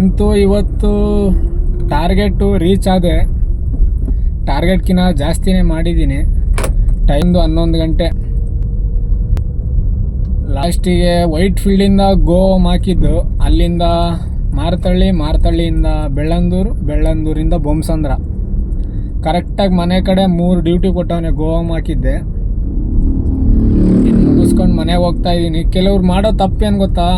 ಅಂತೂ ಇವತ್ತು target reach ಆದೆ. ಟಾರ್ಗೆಟ್ಗಿನ್ನ ಜಾಸ್ತಿನೇ ಮಾಡಿದ್ದೀನಿ. ಟೈಮ್ದು ಹನ್ನೊಂದು ಗಂಟೆ. ಲಾಸ್ಟಿಗೆ ವೈಟ್ ಫೀಲ್ಡಿಂದ ಗೋಮ್ ಹಾಕಿದ್ದು. ಅಲ್ಲಿಂದ ಮಾರ್ತಳ್ಳಿ, ಮಾರ್ತಳ್ಳಿಯಿಂದ ಬೆಳ್ಳಂದೂರು, ಬೆಳ್ಳಂದೂರಿಂದ ಬೊಮ್ಸಂದ್ರ. ಕರೆಕ್ಟಾಗಿ ಮನೆ ಕಡೆ ಮೂರು ಡ್ಯೂಟಿ ಕೊಟ್ಟವನೆ ಗೋವಾಮ್ ಹಾಕಿದ್ದೆ. ಮುಗಿಸ್ಕೊಂಡು ಮನೆಗೆ ಹೋಗ್ತಾ ಇದ್ದೀನಿ ಕೆಲವ್ರು ಮಾಡೋ ತಪ್ಪೇನು ಗೊತ್ತಾ?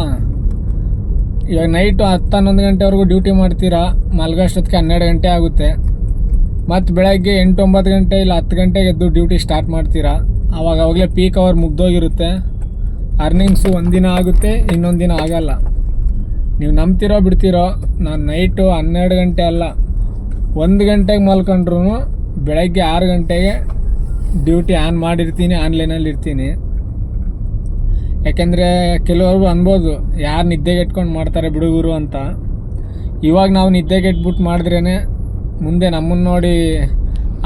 ಇವಾಗ ನೈಟು ಹತ್ತು ಹನ್ನೊಂದು ಗಂಟೆವರೆಗೂ ಡ್ಯೂಟಿ ಮಾಡ್ತೀರಾ? ಮಲ್ಗೋಷ್ಟೊತ್ತಿಗೆ ಹನ್ನೆರಡು ಗಂಟೆ ಆಗುತ್ತೆ. ಮತ್ತು ಬೆಳಗ್ಗೆ ಎಂಟು ಒಂಬತ್ತು ಗಂಟೆ ಇಲ್ಲ ಹತ್ತು ಗಂಟೆಗೆ ಎದ್ದು ಡ್ಯೂಟಿ ಸ್ಟಾರ್ಟ್ ಮಾಡ್ತೀರಾ? ಆವಾಗ ಅವಾಗಲೇ ಪೀಕ್ ಅವರ್ ಮುಗ್ದೋಗಿರುತ್ತೆ. ಅರ್ನಿಂಗ್ಸು ಒಂದಿನ ಆಗುತ್ತೆ, ಇನ್ನೊಂದು ದಿನ ಆಗಲ್ಲ. ನೀವು ನಂಬ್ತಿರೋ ಬಿಡ್ತಿರೋ, ನಾನು ನೈಟು ಹನ್ನೆರಡು ಗಂಟೆ ಅಲ್ಲ, ಒಂದು ಗಂಟೆಗೆ ಮಲ್ಕೊಂಡ್ರು ಬೆಳಗ್ಗೆ ಆರು ಗಂಟೆಗೆ ಡ್ಯೂಟಿ ಆನ್ ಮಾಡಿರ್ತೀನಿ ಆನ್ಲೈನಲ್ಲಿ ಇರ್ತೀನಿ ಯಾಕೆಂದರೆ ಕೆಲವರು ಅನ್ಬೋದು, ಯಾರು ನಿದ್ದೆಗೆಟ್ಕೊಂಡು ಮಾಡ್ತಾರೆ ಬಿಡುಗರು ಅಂತ. ಇವಾಗ ನಾವು ನಿದ್ದೆಗೆಟ್ಬಿಟ್ಟು ಮಾಡಿದ್ರೇ ಮುಂದೆ ನಮ್ಮನ್ನು ನೋಡಿ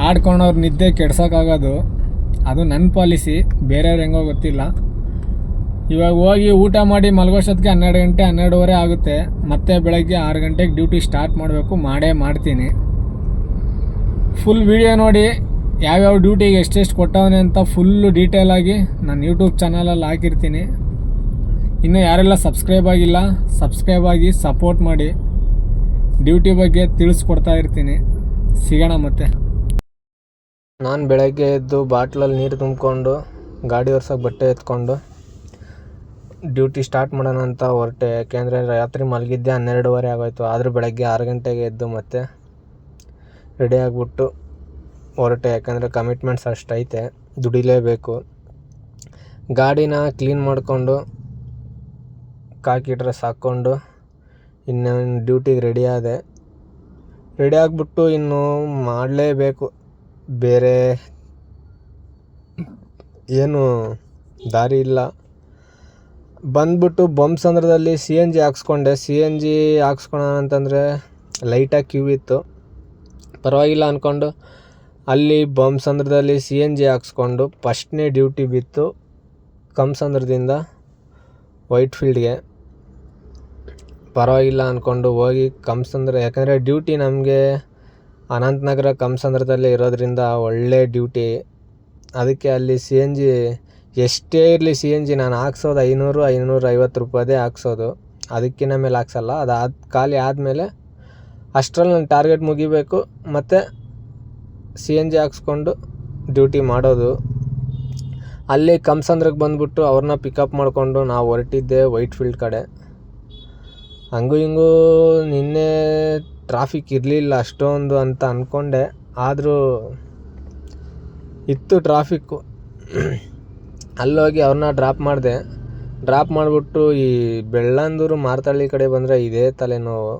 ಆಡ್ಕೊಂಡವ್ರು ನಿದ್ದೆ ಕೆಡ್ಸೋಕ್ಕಾಗೋದು. ಅದು ನನ್ನ ಪಾಲಿಸಿ, ಬೇರೆಯವ್ರು ಹೆಂಗೋ ಗೊತ್ತಿಲ್ಲ. ಇವಾಗ ಹೋಗಿ ಊಟ ಮಾಡಿ ಮಲಗೋಷ್ಟೊತ್ತಿಗೆ ಹನ್ನೆರಡು ಗಂಟೆ, ಹನ್ನೆರಡುವರೆ ಆಗುತ್ತೆ. ಮತ್ತೆ ಬೆಳಗ್ಗೆ ಆರು ಗಂಟೆಗೆ ಡ್ಯೂಟಿ ಸ್ಟಾರ್ಟ್ ಮಾಡಬೇಕು, ಮಾಡೇ ಮಾಡ್ತೀನಿ. ಫುಲ್ ವಿಡಿಯೋ ನೋಡಿ ಯಾವ್ಯಾವ ಡ್ಯೂಟಿಗೆ ಎಷ್ಟೆಷ್ಟು ಕೊಟ್ಟವನೆ ಅಂತ ಫುಲ್ಲು ಡೀಟೇಲಾಗಿ ನಾನು ಯೂಟ್ಯೂಬ್ ಚಾನಲಲ್ಲಿ ಹಾಕಿರ್ತೀನಿ. ಇನ್ನೂ ಯಾರೆಲ್ಲ ಸಬ್ಸ್ಕ್ರೈಬ್ ಆಗಿಲ್ಲ ಸಬ್ಸ್ಕ್ರೈಬ್ ಆಗಿ ಸಪೋರ್ಟ್ ಮಾಡಿ. ಡ್ಯೂಟಿ ಬಗ್ಗೆ ತಿಳಿಸ್ಕೊಡ್ತಾ ಇರ್ತೀನಿ. ಸಿಗೋಣ ಮತ್ತೆ. ನಾನು ಬೆಳಗ್ಗೆ ಎದ್ದು ಬಾಟ್ಲಲ್ಲಿ ನೀರು ತುಂಬಿಕೊಂಡು, ಗಾಡಿ ಒರ್ಸೋಕೆ ಬಟ್ಟೆ ಎತ್ಕೊಂಡು ಡ್ಯೂಟಿ ಸ್ಟಾರ್ಟ್ ಮಾಡೋಣ ಅಂತ ಹೊರಟೆ. ಯಾಕೆಂದರೆ ರಾತ್ರಿ ಮಲಗಿದ್ದೆ ಹನ್ನೆರಡುವರೆ ಆಗೋಯ್ತು. ಆದರೂ ಬೆಳಗ್ಗೆ ಆರು ಗಂಟೆಗೆ ಎದ್ದು ಮತ್ತೆ ರೆಡಿ ಆಗಿಬಿಟ್ಟು ಹೊರಟೆ, ಯಾಕಂದರೆ ಕಮಿಟ್ಮೆಂಟ್ಸ್ ಅಷ್ಟೈತೆ, ದುಡಿಲೇಬೇಕು. ಗಾಡಿನ ಕ್ಲೀನ್ ಮಾಡಿಕೊಂಡು ಕಾಕಿ ಡ್ರೆಸ್ ಹಾಕ್ಕೊಂಡು ಡ್ಯೂಟಿಗೆ ರೆಡಿ ಆದೆ. ರೆಡಿ ಆಗಿಬಿಟ್ಟು ಇನ್ನು ಮಾಡಲೇಬೇಕು. ಬೇರೆ ಏನು ದಾರಿ ಇಲ್ಲ. ಬಂದ್ಬಿಟ್ಟು ಬೊಮ್ಮಸಂದ್ರದಲ್ಲಿ ಸಿ ಎನ್ ಜಿ ಹಾಕ್ಸ್ಕೊಂಡೆ. ಸಿ ಎನ್ ಜಿ ಹಾಕ್ಸ್ಕೊಳ ಅಂತಂದರೆ ಲೈಟಾಗಿ ಕ್ಯೂ ಇತ್ತು. ಪರವಾಗಿಲ್ಲ ಅಂದ್ಕೊಂಡು ಅಲ್ಲಿ ಬೊಮ್ಮಸಂದ್ರದಲ್ಲಿ ಸಿ ಎನ್ ಜಿ ಹಾಕ್ಸ್ಕೊಂಡು ಫಸ್ಟ್ನೇ ಡ್ಯೂಟಿ ಬಿತ್ತು ಕಮ್ಮಸಂದ್ರದಿಂದ ವೈಟ್ ಫೀಲ್ಡ್ಗೆ ಪರವಾಗಿಲ್ಲ ಅಂದ್ಕೊಂಡು ಹೋಗಿ ಕಮ್ಮಸಂದ್ರ ಯಾಕಂದರೆ ಡ್ಯೂಟಿ ನಮಗೆ ಅನಂತನಗರ ಕಮ್ಸಂದ್ರದಲ್ಲೇ ಇರೋದರಿಂದ ಒಳ್ಳೆ ಡ್ಯೂಟಿ. ಅದಕ್ಕೆ ಅಲ್ಲಿ ಸಿ ಎನ್ ಜಿ ಎಷ್ಟೇ ಇರಲಿ ಸಿ ಎನ್ ಜಿ ನಾನು ಹಾಕ್ಸೋದು ಐನೂರು, ಐನೂರ ಐವತ್ತು ರೂಪಾಯಿದೇ ಹಾಕ್ಸೋದು. ಅದಕ್ಕಿಂತ ಮೇಲೆ ಹಾಕ್ಸಲ್ಲ. ಅದಾದ ಖಾಲಿ ಆದಮೇಲೆ ಅಷ್ಟರಲ್ಲಿ ನನ್ನ ಟಾರ್ಗೆಟ್ ಮುಗಿಬೇಕು. ಮತ್ತು ಸಿ ಎನ್ ಜಿ ಹಾಕ್ಸ್ಕೊಂಡು ಡ್ಯೂಟಿ ಮಾಡೋದು. ಅಲ್ಲಿ ಕಮ್ಸಂದ್ರಕ್ಕೆ ಬಂದುಬಿಟ್ಟು ಅವ್ರನ್ನ ಪಿಕಪ್ ಮಾಡಿಕೊಂಡು ನಾವು ಹೊರಟಿದ್ದೆ ವೈಟ್ ಫೀಲ್ಡ್ ಕಡೆ. ಹಂಗೂ ಹಿಂಗೂ ನಿನ್ನೆ ಟ್ರಾಫಿಕ್ ಇರಲಿಲ್ಲ ಅಷ್ಟೊಂದು ಅಂತ ಅಂದ್ಕೊಂಡೆ ಆದರೂ ಇತ್ತು ಟ್ರಾಫಿಕ್ಕು. ಅಲ್ಲೋಗಿ ಅವ್ರನ್ನ ಡ್ರಾಪ್ ಮಾಡಿದೆ. ಡ್ರಾಪ್ ಮಾಡಿಬಿಟ್ಟು ಈ ಬೆಳ್ಳಂದೂರು ಮಾರ್ತಳ್ಳಿ ಕಡೆ ಬಂದರೆ ಇದೇ ತಲೆನೋವು.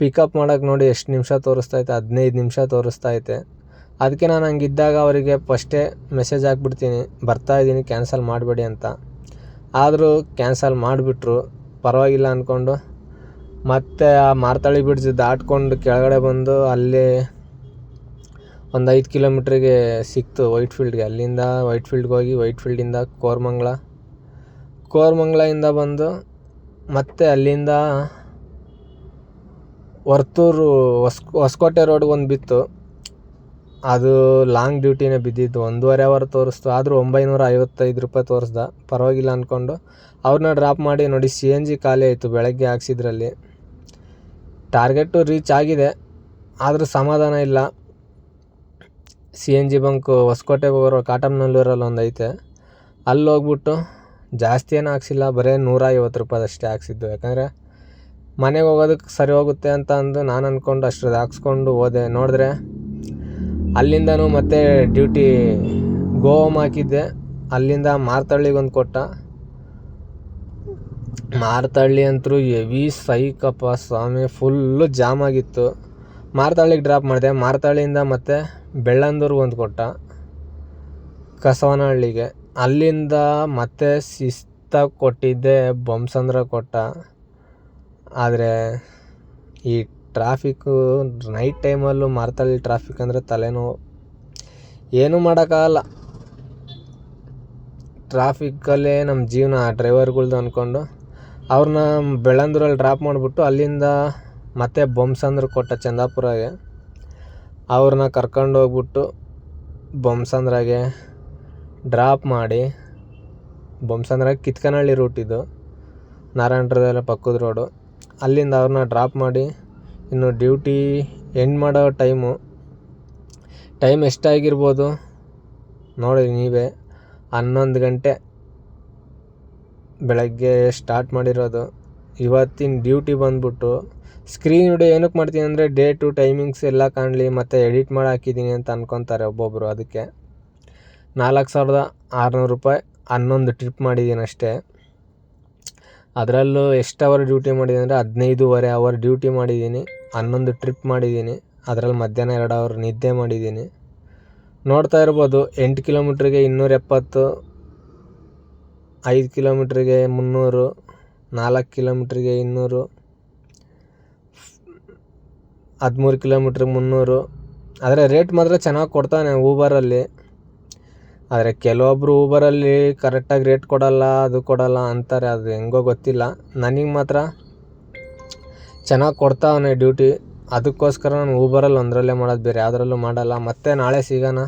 ಪಿಕಪ್ ಮಾಡೋಕ್ಕೆ ನೋಡಿ ಎಷ್ಟು ನಿಮಿಷ ತೋರಿಸ್ತೈತೆ ಹದಿನೈದು ನಿಮಿಷ ತೋರಿಸ್ತೈತೆ ಅದಕ್ಕೆ ನಾನು ಹಂಗಿದ್ದಾಗ ಅವರಿಗೆ ಫಸ್ಟೇ ಮೆಸೇಜ್ ಹಾಕ್ಬಿಡ್ತೀನಿ, ಬರ್ತಾ ಇದ್ದೀನಿ ಕ್ಯಾನ್ಸಲ್ ಮಾಡಬೇಡಿ ಅಂತ. ಆದರೂ ಕ್ಯಾನ್ಸಲ್ ಮಾಡಿಬಿಟ್ರು, ಪರವಾಗಿಲ್ಲ ಅಂದ್ಕೊಂಡು ಮತ್ತೆ ಆ ಮಾರ್ತಾಳಿ ಬ್ರಿಡ್ಜ್ ದಾಟ್ಕೊಂಡು ಕೆಳಗಡೆ ಬಂದು ಅಲ್ಲಿ ಒಂದು ಐದು ಕಿಲೋಮೀಟ್ರಿಗೆ ಸಿಕ್ತು ವೈಟ್ ಫೀಲ್ಡ್ಗೆ ಅಲ್ಲಿಂದ ವೈಟ್ ಫೀಲ್ಡ್ಗೆ ಹೋಗಿ ವೈಟ್ ಫೀಲ್ಡಿಂದ ಕೋರಮಂಗ್ಲ. ಕೋರಮಂಗ್ಲದಿಂದ ಬಂದು ಮತ್ತೆ ಅಲ್ಲಿಂದ ವರ್ತೂರು ಹೊಸ್ ಹೊಸಕೋಟೆ ರೋಡ್ಗೆ ಒಂದು ಬಿತ್ತು. ಅದು ಲಾಂಗ್ ಡ್ಯೂಟಿನೇ ಬಿದ್ದಿದ್ದು. ಒಂದೂವರೆ ಅವರ್ ತೋರಿಸ್ತು. ಆದರೂ ಒಂಬೈನೂರ ಐವತ್ತೈದು ರೂಪಾಯಿ ತೋರಿಸ್ದ. ಪರವಾಗಿಲ್ಲ ಅಂದ್ಕೊಂಡು ಅವ್ರನ್ನ ಡ್ರಾಪ್ ಮಾಡಿ ನೋಡಿ ಸಿ ಎನ್ ಜಿ ಖಾಲಿ ಆಯಿತು ಬೆಳಗ್ಗೆ ಹಾಕ್ಸಿದ್ರಲ್ಲಿ. ಟಾರ್ಗೆಟು ರೀಚ್ ಆಗಿದೆ. ಆದರೂ ಸಮಾಧಾನ ಇಲ್ಲ. ಸಿ ಎನ್ ಜಿ ಬಂಕು ಹೊಸಕೋಟೆಗೆ ಹೋಗೋರು ಕಾಟಮ್ನಲ್ಲೂರಲ್ಲಿ ಒಂದು ಐತೆ. ಅಲ್ಲಿ ಹೋಗ್ಬಿಟ್ಟು ಜಾಸ್ತಿ ಏನು ಹಾಕ್ಸಿಲ್ಲ. ಬರೀ ನೂರ ಐವತ್ತು ರೂಪಾಯಿದಷ್ಟೇ ಹಾಕ್ಸಿದ್ದು. ಯಾಕಂದರೆ ಮನೆಗೆ ಹೋಗೋದಕ್ಕೆ ಸರಿ ಹೋಗುತ್ತೆ ಅಂತ ಅಂದು ನಾನು ಅಂದ್ಕೊಂಡು ಅಷ್ಟ್ರದ್ದು ಹಾಕ್ಸ್ಕೊಂಡು ಹೋದೆ. ನೋಡಿದ್ರೆ ಅಲ್ಲಿಂದನೂ ಮತ್ತೆ ಡ್ಯೂಟಿ ಗೋವಾಮ್ ಹಾಕಿದ್ದೆ. ಅಲ್ಲಿಂದ ಮಾರ್ತಳ್ಳಿಗೆ ಒಂದು ಕೊಟ್ಟ. ಮಾರ್ತಳ್ಳಿ ಅಂತೂ ಹೆವಿ ಸೈಕಪ್ಪ ಸ್ವಾಮಿ ಫುಲ್ಲು ಜಾಮ್ ಆಗಿತ್ತು. ಮಾರ್ತಳ್ಳಿಗೆ ಡ್ರಾಪ್ ಮಾಡಿದೆ. ಮಾರ್ತಳ್ಳಿಯಿಂದ ಮತ್ತೆ ಬೆಳ್ಳಂದೂರ್ಗೆ ಒಂದು ಕೊಟ್ಟ, ಕಸವನಹಳ್ಳಿಗೆ. ಅಲ್ಲಿಂದ ಮತ್ತೆ ಶಿಸ್ತ ಕೊಟ್ಟಿದ್ದೆ, ಬೊಮ್ಸಂದ್ರ ಕೊಟ್ಟ. ಆದರೆ ಈ ಟ್ರಾಫಿಕ್ಕು ನೈಟ್ ಟೈಮಲ್ಲೂ ಮಾರ್ತಳ್ಳಿ ಟ್ರಾಫಿಕ್ ಅಂದರೆ ತಲೆನೋವು. ಏನೂ ಮಾಡೋಕ್ಕಾಗಲ್ಲ. ಟ್ರಾಫಿಕ್ಕಲ್ಲೇ ನಮ್ಮ ಜೀವನ, ಆ ಡ್ರೈವರ್ಗಳ್ದು ಅಂದ್ಕೊಂಡು ಅವ್ರನ್ನ ಬೆಳ್ಳಂದೂರಲ್ಲಿ ಡ್ರಾಪ್ ಮಾಡಿಬಿಟ್ಟು ಅಲ್ಲಿಂದ ಮತ್ತೆ ಬೊಮ್ಸಂದ್ರ ಕೊಟ್ಟ ಚಂದಾಪುರಾಗೆ ಅವ್ರನ್ನ ಕರ್ಕೊಂಡು ಹೋಗ್ಬಿಟ್ಟು ಬೊಮ್ಸಂದ್ರಾಗೆ ಡ್ರಾಪ್ ಮಾಡಿ ಬೊಮ್ಸಂದ್ರಾಗೆ ಕಿತ್ಕನಹಳ್ಳಿ ರೂಟ್ ಇದು ನಾರಾಯಣರದೆಲ್ಲ ಪಕ್ಕದ ರೋಡು ಅಲ್ಲಿಂದ ಅವ್ರನ್ನ ಡ್ರಾಪ್ ಮಾಡಿ ಇನ್ನು ಡ್ಯೂಟಿ ಎಂಡ್ ಮಾಡೋ ಟೈಮು ಟೈಮ್ ಎಷ್ಟಾಗಿರ್ಬೋದು? ನೋಡಿ ನೀವೇ. ಹನ್ನೊಂದು ಗಂಟೆ. ಬೆಳಗ್ಗೆ ಸ್ಟಾರ್ಟ್ ಮಾಡಿರೋದು. ಇವತ್ತಿನ ಡ್ಯೂಟಿ ಬಂದ್ಬಿಟ್ಟು ಸ್ಕ್ರೀನ್ ವಿಡಿಯೋ ಏನಕ್ಕೆ ಮಾಡ್ತೀನಿ ಅಂದರೆ ಡೇಟು ಟೈಮಿಂಗ್ಸ್ ಎಲ್ಲ ಕಾಣಲಿ, ಮತ್ತು ಎಡಿಟ್ ಮಾಡಿ ಹಾಕಿದ್ದೀನಿ ಅಂತ ಅನ್ಕೊತಾರೆ ಒಬ್ಬೊಬ್ಬರು ಅದಕ್ಕೆ. ನಾಲ್ಕು ಸಾವಿರದ ಆರುನೂರು ರೂಪಾಯಿ ಹನ್ನೊಂದು ಟ್ರಿಪ್ ಮಾಡಿದ್ದೀನಿ ಅಷ್ಟೇ. ಅದರಲ್ಲೂ ಎಷ್ಟು ಅವರ್ ಡ್ಯೂಟಿ ಮಾಡಿದ್ದೀನಿ ಅಂದರೆ ಹದಿನೈದೂವರೆ ಅವರ್ ಡ್ಯೂಟಿ ಮಾಡಿದ್ದೀನಿ ಹನ್ನೊಂದು ಟ್ರಿಪ್ ಮಾಡಿದ್ದೀನಿ. ಅದರಲ್ಲಿ ಮಧ್ಯಾಹ್ನ ಎರಡು ಅವರ್ ನಿದ್ದೆ ಮಾಡಿದ್ದೀನಿ. ನೋಡ್ತಾ ಇರ್ಬೋದು, ಎಂಟು ಕಿಲೋಮೀಟ್ರಿಗೆ ಇನ್ನೂರ ಎಪ್ಪತ್ತು, ಐದು ಕಿಲೋಮೀಟ್ರಿಗೆ ಮುನ್ನೂರು, ನಾಲ್ಕು ಕಿಲೋಮೀಟ್ರಿಗೆ ಇನ್ನೂರು, ಹದಿಮೂರು ಕಿಲೋಮೀಟ್ರಿಗೆ ಮುನ್ನೂರು. ಆದರೆ ರೇಟ್ ಮಾತ್ರ ಚೆನ್ನಾಗಿ ಕೊಡ್ತಾನೆ ಊಬರಲ್ಲಿ ಆದರೆ ಕೆಲವೊಬ್ಬರು ಊಬರಲ್ಲಿ ಕರೆಕ್ಟಾಗಿ ರೇಟ್ ಕೊಡಲ್ಲ, ಅದು ಕೊಡಲ್ಲ ಅಂತಾರೆ, ಅದು ಹೆಂಗೋ ಗೊತ್ತಿಲ್ಲ. ನನಗೆ ಮಾತ್ರ ಚೆನ್ನಾಗಿ ಕೊಡ್ತಾವನೆ ಡ್ಯೂಟಿ ಅದಕ್ಕೋಸ್ಕರ ನಾನು ಊಬರಲ್ಲಿ ಒಂದರಲ್ಲೇ ಮಾಡೋದು ಬೇರೆ ಯಾವುದ್ರಲ್ಲೂ ಮಾಡೋಲ್ಲ. ಮತ್ತೆ ನಾಳೆ ಸಿಗೋಣ.